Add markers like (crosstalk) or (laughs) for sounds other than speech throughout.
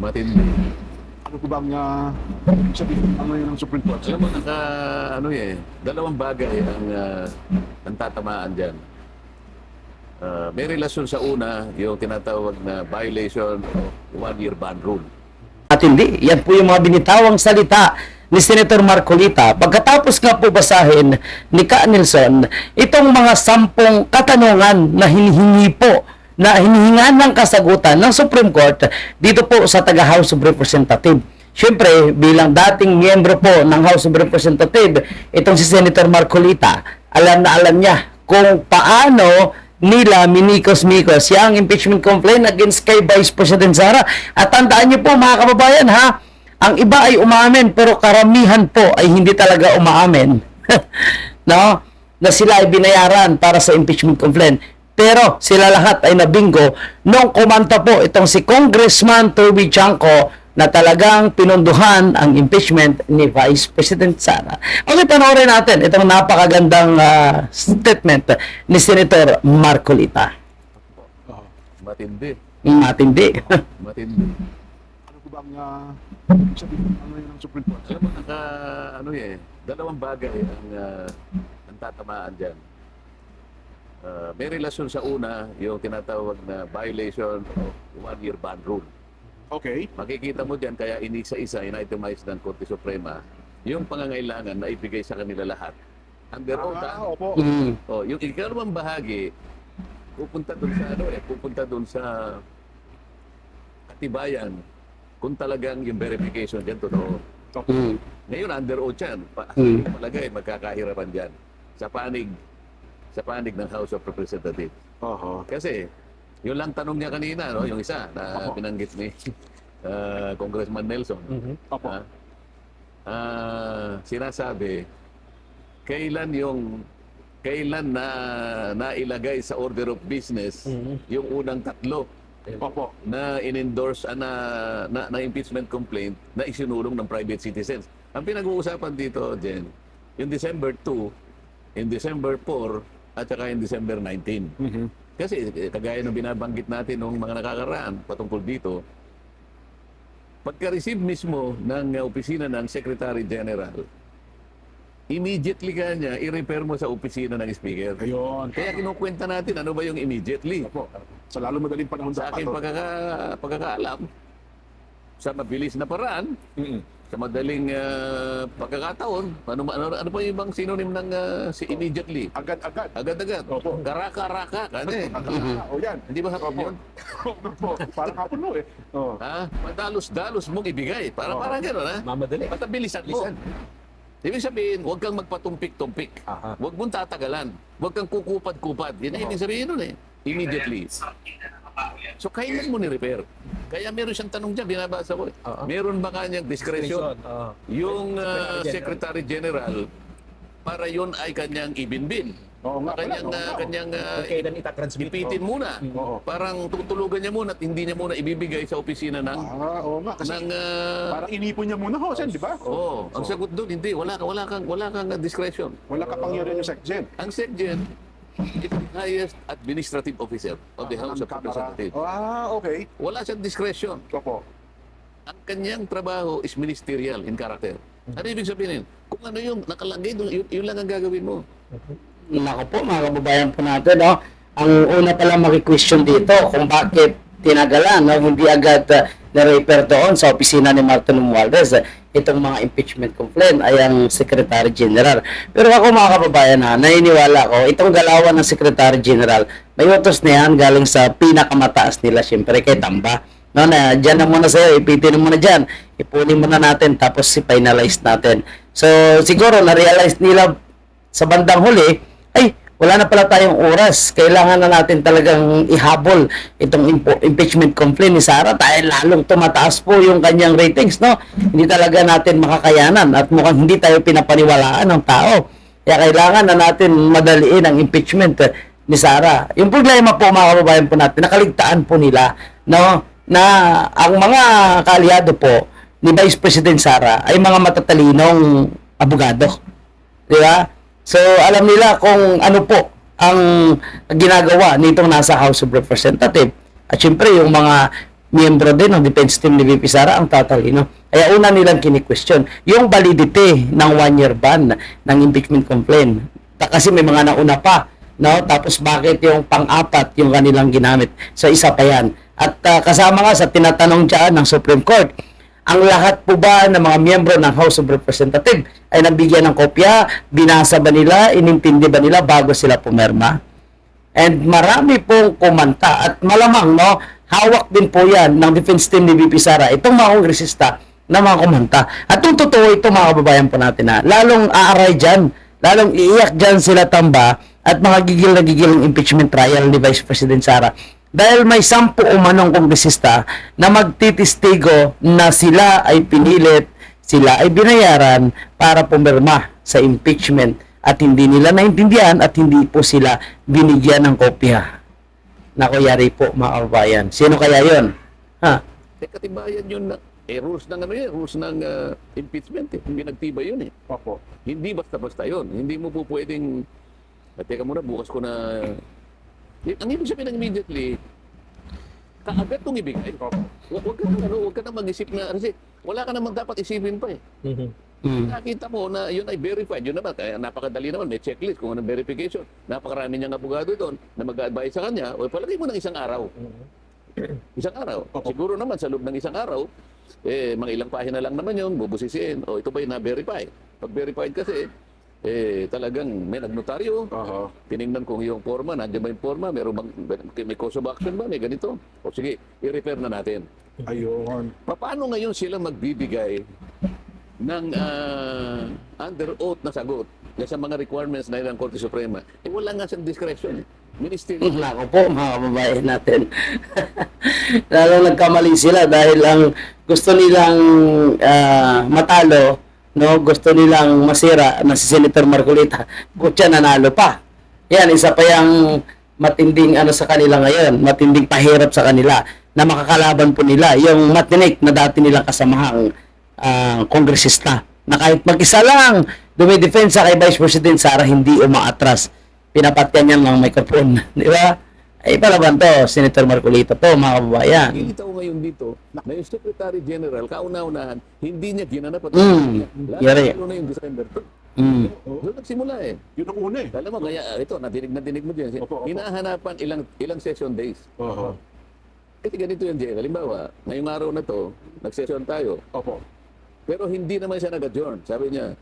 Matindi. Ano po bang uh, sabihin ang ngayon ng Supreme Court? Alam mo, naka, ano eh, dalawang bagay ang, uh, ang tatamaan dyan. Uh, may relasyon sa una, yung tinatawag na violation of one-year ban rule. At hindi, yan po yung mga binitawang salita ni Senator Marcolita. Pagkatapos nga po basahin ni Ka Nilsson, itong mga sampung katanungan na hinihingi po na hinihingan ng kasagutan ng Supreme Court dito po sa taga House of Representative. Siyempre, bilang dating miyembro po ng House of Representative, itong si Senator Marcolita, alam na alam niya kung paano nila minikos-mikos yung impeachment complaint against kay Vice President Sara. At tandaan niyo po mga kababayan ha, ang iba ay umamin pero karamihan po ay hindi talaga umaamin. (laughs) no? Na sila ay binayaran para sa impeachment complaint. Pero sila lahat ay nabingo nung kumanta po itong si Congressman Toby Chanco na talagang pinunduhan ang impeachment ni Vice President Sara. Okay, panoorin natin itong napakagandang ah, statement ni Senator Marcolita. Matindi. Matindi. (laughs) Matindi. Ano po bang uh, sabihin ang ngayon ng Supreme Court? Alam mo, naka, ano eh, dalawang bagay ang, uh, ang tatamaan dyan. Uh, may relasyon sa una, yung tinatawag na violation of one-year ban rule. Okay. Makikita mo dyan, kaya inisa-isa, in-itemize ng Korte Suprema, yung pangangailangan na ibigay sa kanila lahat. Under oath, Ah, ah. opo. Mm. Oh, yung ikalawang bahagi, pupunta doon sa ano eh, pupunta doon sa katibayan kung talagang yung verification diyan totoo. Mm. Ngayon under oath yan. Pa, Mm. Palagay magkakahirapan diyan sa panig sa panig ng House of Representatives. Oho. Kasi yun lang tanong niya kanina, no, yung isa na Opo. binanggit ni (laughs) ah, Congressman Nelson. Opo. Ah, ah, sinasabi, kailan yung kailan na nailagay sa order of business yung unang tatlo Opo. na in-endorse ah, na, na, na impeachment complaint na isinulong ng private citizens. Ang pinag-uusapan dito, Jen, yung December 2, in December 4, at saka in December 19. Mhm. Kasi eh, kagaya ng binabanggit natin nung mga nakakaraan patungkol dito, pagka-receive mismo ng uh, opisina ng Secretary General, immediately ka niya, i-repair mo sa opisina ng Speaker. Ayun. Kaya kinukwenta natin ano ba yung immediately. Opo. Sa lalo madaling panahon Sa dapat. aking pagkaka, pagkakaalam, sa mabilis na paraan, Mhm. sa madaling uh, pagkakataon, ano, ano, ano pa yung ibang synonym ng uh, si immediately? Agad-agad. Agad-agad. Opo. Karaka-raka. Ano eh? O yan. Hindi ba hapon yun? Opo. Parang hapon mo eh. Oh. Ha? Madalos-dalos mong ibigay. Para Oo. parang gano'n, ha? Mamadali. Patabilisan mo. Ibig sabihin, huwag kang magpatumpik-tumpik. Huwag mong tatagalan. Huwag kang kukupad-kupad. Yan ang ibig sabihin nun eh. Immediately. So, kailan mo ni-repair? Kaya meron siyang tanong dyan, binabasa ko. eh. Oo. Meron ba kanyang discretion? Oo. Yung uh, Secretary Secretary General, para yun ay kanyang ibinbin. Oo nga pala, Kanyang, oo uh, nga. kanyang uh, Kung kailan itatransmit. ipitin muna. Oo. Parang tutulugan niya muna at hindi niya muna ibibigay sa opisina ng Ah, oo nga. Kasi ng uh, parang inipon niya muna ho, Sen, di ba? Oh, ang sagot doon hindi wala ka wala kang wala kang uh, discretion. Wala kapangyarihan yung SecGen. Ang SecGen highest administrative officer of the House of. Representatives. Ah, okay. Wala siyang discretion. Opo. Ang kanyang trabaho is ministerial in character. Ano ibig sabihin? Kung ano yung nakalagay doon, yun, yun lang ang gagawin mo. Nako po, mga kababayan po natin, no? Ang una pala maki-question dito kung bakit tinagalan, no? Hindi agad uh, na-repair doon sa opisina ni Martin Romualdez. uh, itong mga impeachment complaint ay ang Secretary General. Pero ako mga kababayan ha, naniniwala ko, itong galawan ng Secretary General, may utos na yan galing sa pinakamataas nila, syempre kay Tamba. No, na dyan na muna sa'yo, ipitin mo na dyan, ipunin mo na natin, tapos i-finalize natin. So, siguro na-realize nila sa bandang huli, ay, wala na pala tayong oras. Kailangan na natin talagang ihabol itong impeachment complaint ni Sara dahil lalong tumataas po yung kanyang ratings, no? Hindi talaga natin makakayanan at mukhang hindi tayo pinapaniwalaan ng tao. Kaya kailangan na natin madaliin ang impeachment eh, ni Sara. Yung problema po mga kababayan po natin, nakaligtaan po nila, no? Na ang mga kaalyado po ni Vice President Sara ay mga matatalinong abogado. Di ba? So, alam nila kung ano po ang ginagawa nitong nasa House of Representative. At syempre, yung mga miyembro din ng defense team ni VP Sara ang tatalino. Kaya una nilang kini-question yung validity ng one-year ban ng impeachment complaint. Kasi may mga nauna pa, no? Tapos bakit yung pang-apat yung kanilang ginamit? So isa pa yan. At ah, kasama nga sa tinatanong dyan ng Supreme Court, ang lahat po ba ng mga miyembro ng House of Representatives ay nabigyan ng kopya, binasa ba nila, inintindi ba nila bago sila pumerma? And marami pong kumanta at malamang no, hawak din po yan ng defense team ni VP Sara itong mga kongresista na mga kumanta. At kung totoo ito mga kababayan po natin na lalong aaray dyan, lalong iiyak dyan sila tamba at mga gigil na gigil ng impeachment trial ni Vice President Sara. Dahil may sampu umanong kongresista na magtitistigo na sila ay pinilit, sila ay binayaran para pumirma sa impeachment at hindi nila naintindihan at hindi po sila binigyan ng kopya. Nako, yari po mga kababayan. Sino kaya yon? Ha? Eh, katibayan yun na, eh, rules ng ano yan, rules ng ah, impeachment eh. Hindi nagtibay yun eh. Opo. Hindi basta-basta yun. Hindi mo po pwedeng, ah, teka muna, bukas ko na, ang ibig sabihin ng immediately, kaagad kong ibigay. Huwag huwag ka na, ano, huwag ka na mag-isip na, kasi wala ka naman dapat isipin pa eh. Mm. Nakita mo na yun ay verified. Yun naman, kaya napakadali naman, may checklist kung anong verification. Napakarami niyang abogado doon na mag-advise sa kanya, o palagay mo ng isang araw. Isang araw. Opo. Siguro naman sa loob ng isang araw, eh, mga ilang pahina lang naman yun, bubusisiin. O ito ba yung na-verify? Pag verified kasi, eh, talagang may nagnotaryo, Aha. tiningnan kung yung forma, nandiyan ba yung forma, meron bang, may cause of action ba, may ganito. O sige, i-repair na natin. Ayun. Paano ngayon sila magbibigay ng ah, under oath na sagot sa mga requirements na ng Korte Suprema? Eh wala nga siyang discretion. Ministerial. Nako po mga kababayan natin. (laughs) Lalo nagkamali sila dahil ang gusto nilang ah, matalo, no, gusto nilang masira na si Senator Marcolita, kutya nanalo pa. Yan, isa pa yung matinding ano sa kanila ngayon, matinding pahirap sa kanila na makakalaban po nila yung matinik na dati nilang kasamahang ah, kongresista na kahit mag-isa lang dumidepensa kay Vice President Sara hindi umaatras pinapatyan niya ng microphone. (laughs) Di ba? Ay, palaban to, Senator Marcolita to, mga kababayan. Nakikita ko ngayon dito na yung Secretary General, kauna-unahan, hindi niya ginanap at Mm, yari. Lalo na yung December 2. Mm. Doon nagsimula eh. Yun ang una eh. Alam mo, kaya ah, ito, nadinig na dinig mo dyan. Opo, opo. Hinahanapan ilang ilang session days. Aha. Kasi ganito yan, Jay. Halimbawa, ngayong araw na to, nag-session tayo. Opo. Pero hindi naman siya nag-adjourn. Sabi niya,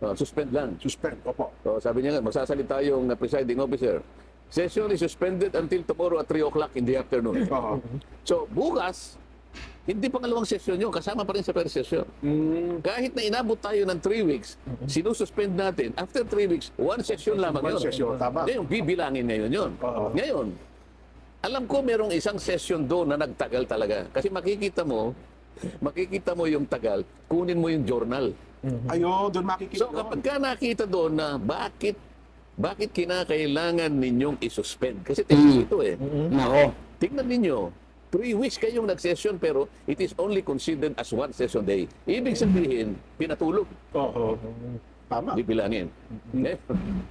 uh, suspend lang. Suspend. Opo. So, sabi niya nga, magsasalita yung presiding officer. Session is suspended until tomorrow at 3 o'clock in the afternoon. (laughs) Aha. So, bukas, hindi pangalawang session yun. Kasama pa rin sa first session. Mm. Kahit na inabot tayo ng 3 weeks, sinususpend natin. After 3 weeks, one session lamang One yun. session, tama. Ngayon, bibilangin ngayon yun. Oo. Ngayon, alam ko merong isang session doon na nagtagal talaga. Kasi makikita mo, makikita mo yung tagal, kunin mo yung journal. Ayun, doon makikita. So kapag ka nakita doon na bakit bakit kinakailangan ninyong isuspend? Kasi text ito eh. Nako. Tingnan ninyo, three weeks kayong nag-session pero it is only considered as one session day. Ibig sabihin, pinatulog. Oo. Tama. Bibilangin. Eh,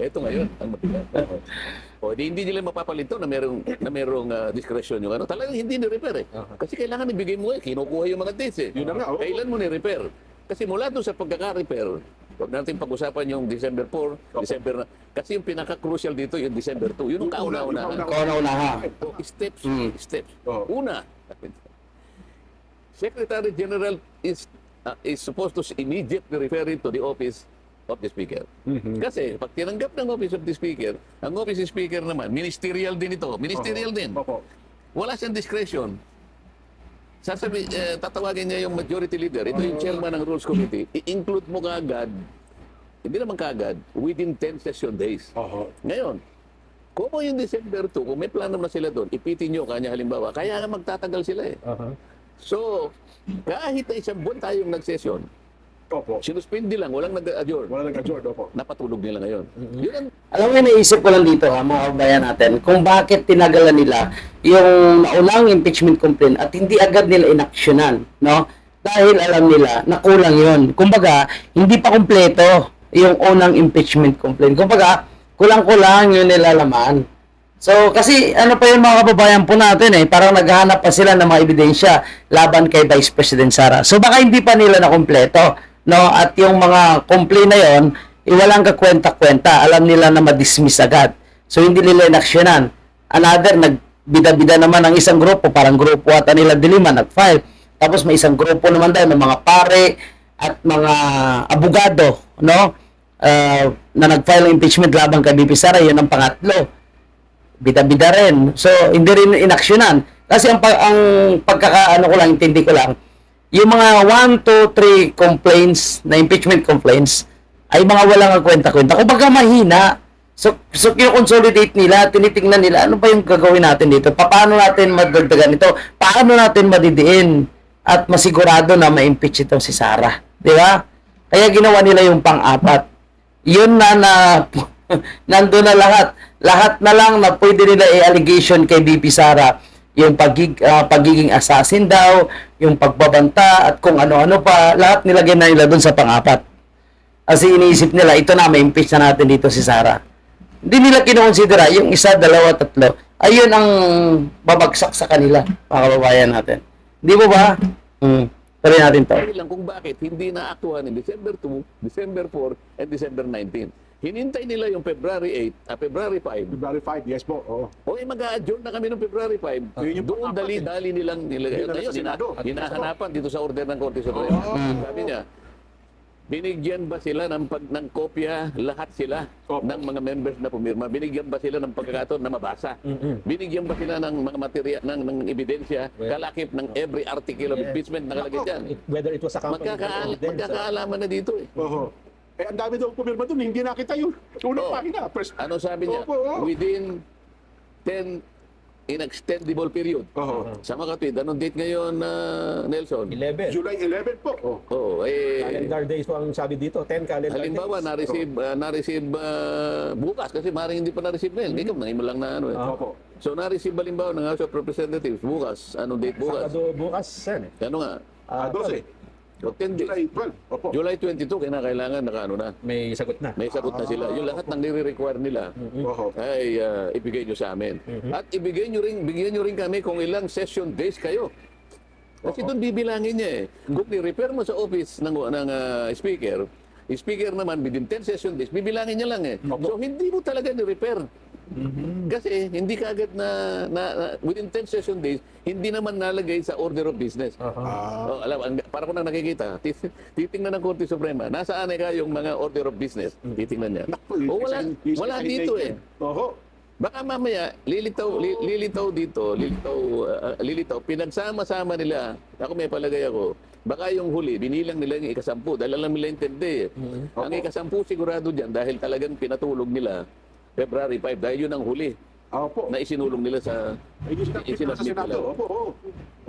Ito ngayon, ang mabigat. (laughs) O, di, hindi nila mapapalito na merong, na merong ah, discretion yung ano. Talagang hindi ni-repair eh. Kasi kailangan ibigay mo eh. Kinukuha yung mga dates eh. Yun na nga. Kailan mo ni-repair? Kasi mula doon sa pagkaka-repair, huwag natin pag-usapan yung December 4, December na. Kasi yung pinaka-crucial dito yung December 2. Yun ang kauna-una. yung Ikaw na una ha. Oh, steps, Mm. steps. Oo. Una, Secretary General is uh, is supposed to immediately refer it to the office of the Speaker. Kasi pag tinanggap ng office of the Speaker, ang office of Speaker naman, ministerial din ito. Ministerial din. Opo. Wala siyang discretion. Sasabi, eh, tatawagin niya yung majority leader. Ito yung chairman ng Rules Committee. I-include mo kaagad, hindi naman kaagad, within 10 session days. Aha. Ngayon, kung yung December 2, kung may plano na sila doon, ipitin nyo kanya halimbawa, kaya magtatagal sila eh. So, kahit na isang buwan tayong nag-session, Opo. sinuspindi lang, walang nag-adjourn, Wala nag-adjourn. Opo. napatulog nila ngayon. Yun ang Alam mo, naisip ko lang dito ha, mga kababayan natin, kung bakit tinagalan nila yung naunang impeachment complaint at hindi agad nila inaksyonan, no? Dahil alam nila na kulang yun. Kumbaga, hindi pa kumpleto yung unang impeachment complaint. Kumbaga, kulang-kulang yung nilalaman. So, kasi ano pa yung mga kababayan po natin eh, parang naghahanap pa sila ng mga ebidensya laban kay Vice President Sara. So, baka hindi pa nila na kompleto, no? At yung mga complaint na yon, eh, walang kakwenta-kwenta. Alam nila na ma-dismiss agad. So, hindi nila inaksyonan. Another, nagbida-bida naman ang isang grupo, parang grupo ata nila Dilima, nag-file. Tapos may isang grupo naman daw ng mga pare at mga abogado, no? Ah, na nag-file ng impeachment laban kay BP Sara, yun ang pangatlo bida-bida rin. So, hindi rin inaksyonan. Kasi ang, ang pagkakaano ko lang, intindi ko lang, yung mga 1, 2, 3 complaints na impeachment complaints ay mga walang kwenta-kwenta. Kung baga mahina, so, so consolidate nila, tinitingnan nila, ano ba yung gagawin natin dito? Pa- Paano natin madagdagan ito? Paano natin madidiin at masigurado na ma-impeach itong si Sarah? Di ba? Kaya ginawa nila yung pang-apat. Yun na na (laughs) nandun na lahat. Lahat na lang na pwede nila i-allegation kay BP Sara yung pagig, ah, pagiging assassin daw, yung pagbabanta at kung ano-ano pa, lahat nilagay na nila doon sa pang-apat. Kasi iniisip nila, ito na, may impeach na natin dito si Sara. Hindi nila kinokonsidera yung isa, dalawa, tatlo. Ayun ang babagsak sa kanila, mga kababayan natin. Di mo ba? Hmm. Tuloy natin to. Lang kung bakit hindi naaktuhan in December 2, December 4, and December 19. Hinintay nila yung February 8, ah, February 5. February 5, yes po. Oo. O eh, mag-a-adjourn na kami ng February 5. Yun yung Doon dali-dali nilang nilagay. Na Ngayon, Senado. hina- hinahanapan dito sa order ng Korte Suprema. Sabi niya, binigyan ba sila ng, pag, ng kopya lahat sila Opo. ng mga members na pumirma? Binigyan ba sila ng pagkakataon na mabasa? Binigyan ba sila ng mga material, ng, ng ebidensya, kalakip ng every article of impeachment nakalagay dyan? It- whether it was a company Magkakaal, or evidence, uh, magkakaalaman na dito eh. Oo. Eh, ang dami daw pumirma doon, hindi nakita yun. Unang Oo. pagina. First, Ano sabi niya? Opo, oo. Within 10 inextendable period. Oo. Sa Makatwid, anong date ngayon, ah, Nelson? 11. July 11 po. Oh. Oo, eh, Calendar days po ang sabi dito, 10 calendar halimbawa, days. na-receive, ah, na-receive ah, bukas kasi maring hindi pa na-receive ngayon. Ikaw, ngayon mo lang na ano eh. Ah. Opo. So, na-receive halimbawa ng House of Representatives bukas. Anong date bukas? Sabado bukas, Sen. Ano nga? Ah, 12. O, 10 days. July 12. Opo. July 22, kinakailangan naka ano na. May sagot na. May sagot na sila. Yung lahat ng nire-require nila. Oho. ay ah, ibigay nyo sa amin. At ibigay nyo rin, bigyan nyo rin kami kung ilang session days kayo. Kasi doon bibilangin niya eh. Kung ni-repair mo sa office ng, ng ah, speaker, speaker naman within 10 session days, bibilangin niya lang eh. So hindi mo talaga ni-repair. Kasi hindi ka agad na, na, na- within 10 session days, hindi naman nalagay sa order of business. Ah, Oh, alam, ang, para ko nang nakikita, tit- titingnan ng Korte Suprema, nasaan eh ka yung mga order of business? Titingnan niya. O wala, isa- wala isa- dito eh. Oho. Baka mamaya, lilitaw, li- lilitaw dito, lilitaw, ah, lilitaw, pinagsama-sama nila, ako may palagay ako, baka yung huli, binilang nila yung ikasampu, dahil alam nila intindi eh. Ang ikasampu sigurado dyan, dahil talagang pinatulog nila, February 5, dahil yun ang huli Opo. na isinulong nila sa Eh, sa isinabit Senado. nila. Opo. Oho.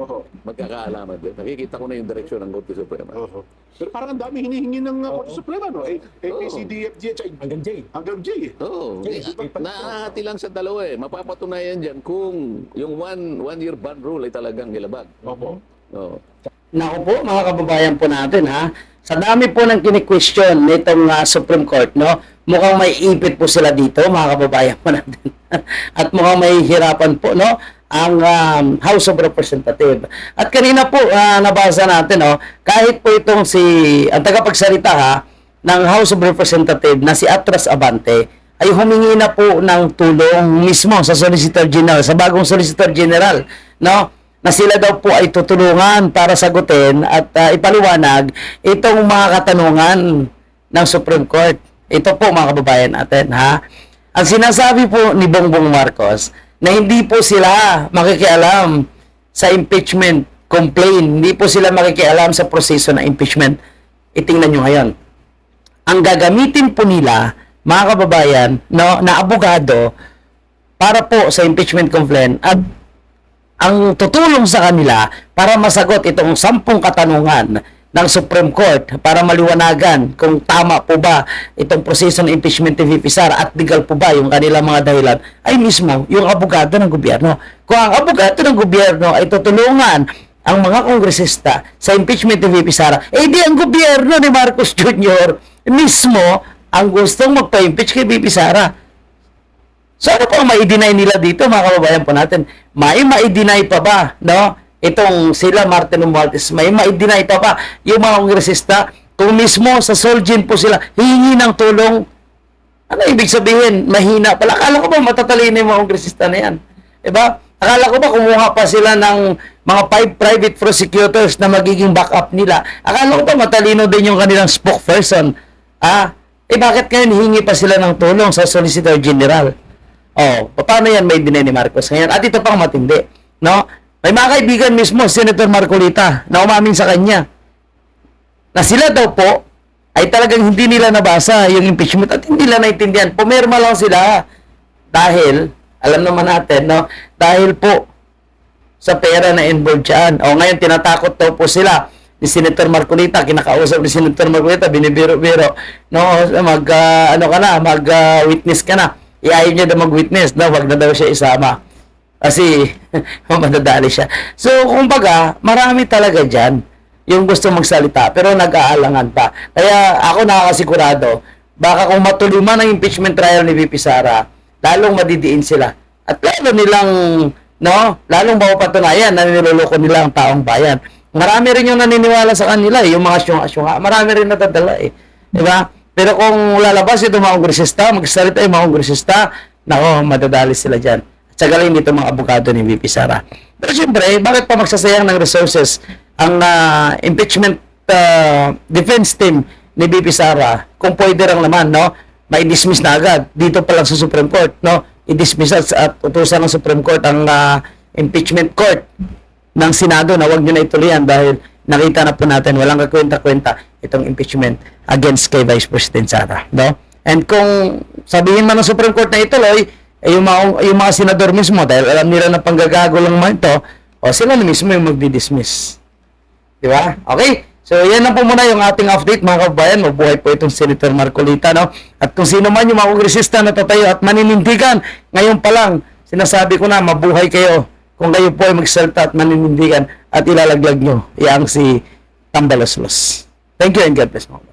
Oho. Magkakaalaman din. Nakikita ko na yung direksyon ng Korte Suprema. Oho. Pero parang ang dami hinihingi ng uh, Korte Suprema, no? Eh, eh, Oo. ACDFG at saka Hanggang J. hanggang J. eh. Oo. Yes, Eh, lang sa dalawa eh. Mapapatunayan dyan kung yung one, one year ban rule ay talagang nilabag. Opo. Oo. Naku po, mga kababayan po natin ha. Sa dami po ng kini-question nitong ah, Supreme Court, no? Mukhang may ipit po sila dito, mga kababayan po natin. (laughs) At mukhang may hirapan po, no? Ang um, House of Representative. At kanina po, ah, nabasa natin, no? Kahit po itong si, ang tagapagsalita ha, ng House of Representative na si Atras Abante, ay humingi na po ng tulong mismo sa Solicitor General, sa bagong Solicitor General, no? na sila daw po ay tutulungan para sagutin at ah, ipaliwanag itong mga katanungan ng Supreme Court. Ito po mga kababayan natin ha. Ang sinasabi po ni Bongbong Marcos na hindi po sila makikialam sa impeachment complaint. Hindi po sila makikialam sa proseso ng impeachment. Itingnan nyo ngayon ang gagamitin po nila, mga kababayan, no, na abogado para po sa impeachment complaint at ang tutulong sa kanila para masagot itong sampung katanungan ng Supreme Court para maliwanagan kung tama po ba itong proseso ng impeachment ni VP Sara at legal po ba yung kanilang mga dahilan ay mismo yung abogado ng gobyerno. Kung ang abogado ng gobyerno ay tutulungan ang mga kongresista sa impeachment ni VP Sara, eh di ang gobyerno ni Marcos (laughs) Jr. mismo ang gustong magpa-impeach kay VP Sara. So ano po ang ma-deny nila dito mga kababayan po natin? May ma-deny pa ba, no? Itong sila Martin Romualdez, may ma-deny pa ba yung mga kongresista kung mismo sa Solgen po sila hihingi ng tulong ano ibig sabihin? Mahina pala. Akala ko ba matatalino yung mga kongresista na yan? Diba? Akala ko ba kumuha pa sila ng mga five private prosecutors na magiging backup nila? Akala ko ba matalino din yung kanilang spokesperson? Ah, eh bakit ngayon hingi pa sila ng tulong sa Solicitor General? Oh, paano yan may dinay ni Marcos ngayon? At ito pang matindi, no? May mga kaibigan mismo, Senator Marcolita, na umamin sa kanya na sila daw po ay talagang hindi nila nabasa yung impeachment at hindi nila naintindihan. Pumirma lang sila dahil, alam naman natin, no? Dahil po sa pera na involved dyan. O ngayon, tinatakot daw po sila ni Senator Marcolita, kinakausap ni Senator Marcolita, binibiro-biro, no, mag, ah, ano ka na, mag-witness ka na. Iayon niya na mag-witness, no, wag na daw siya isama. Kasi, (laughs) madadali siya. So, kumbaga, marami talaga dyan yung gusto magsalita, pero nag-aalangan pa. Kaya ako nakakasigurado, baka kung matuloy man ang impeachment trial ni VP Sara, lalong madidiin sila. At lalo nilang, no, lalong mapapatunayan na niloloko nila ang taong bayan. Marami rin yung naniniwala sa kanila, eh, yung mga syunga-syunga. Marami rin natadala eh. Di ba? Pero kung lalabas itong mga kongresista, magsalita yung mga kongresista, nako, madadali sila dyan. At sagalin dito mga abogado ni VP Sara. Pero siyempre, bakit pa magsasayang ng resources ang ah, impeachment ah, defense team ni VP Sara kung pwede lang naman, no? Mai-dismiss na agad dito pa lang sa Supreme Court, no? I-dismiss at, utusan ng Supreme Court ang ah, impeachment court ng Senado na wag nyo na ituloyan dahil nakita na po natin walang kakwenta-kwenta itong impeachment against kay Vice President Sara, no? And kung sabihin man ng Supreme Court na ituloy, eh, yung mga, yung mga senador mismo, dahil alam nila na panggagago lang man ito, o sila na mismo yung magdi-dismiss. Di ba? Okay? So, yan lang po muna yung ating update mga kabayan. Mabuhay po itong Senator Marcolita, no? At kung sino man yung mga kongresista na tatayo at maninindigan, ngayon pa lang, sinasabi ko na, mabuhay kayo kung kayo po ay magsalta at maninindigan at ilalaglag nyo, iyang si Tambaloslos. Thank you and God bless kabayan.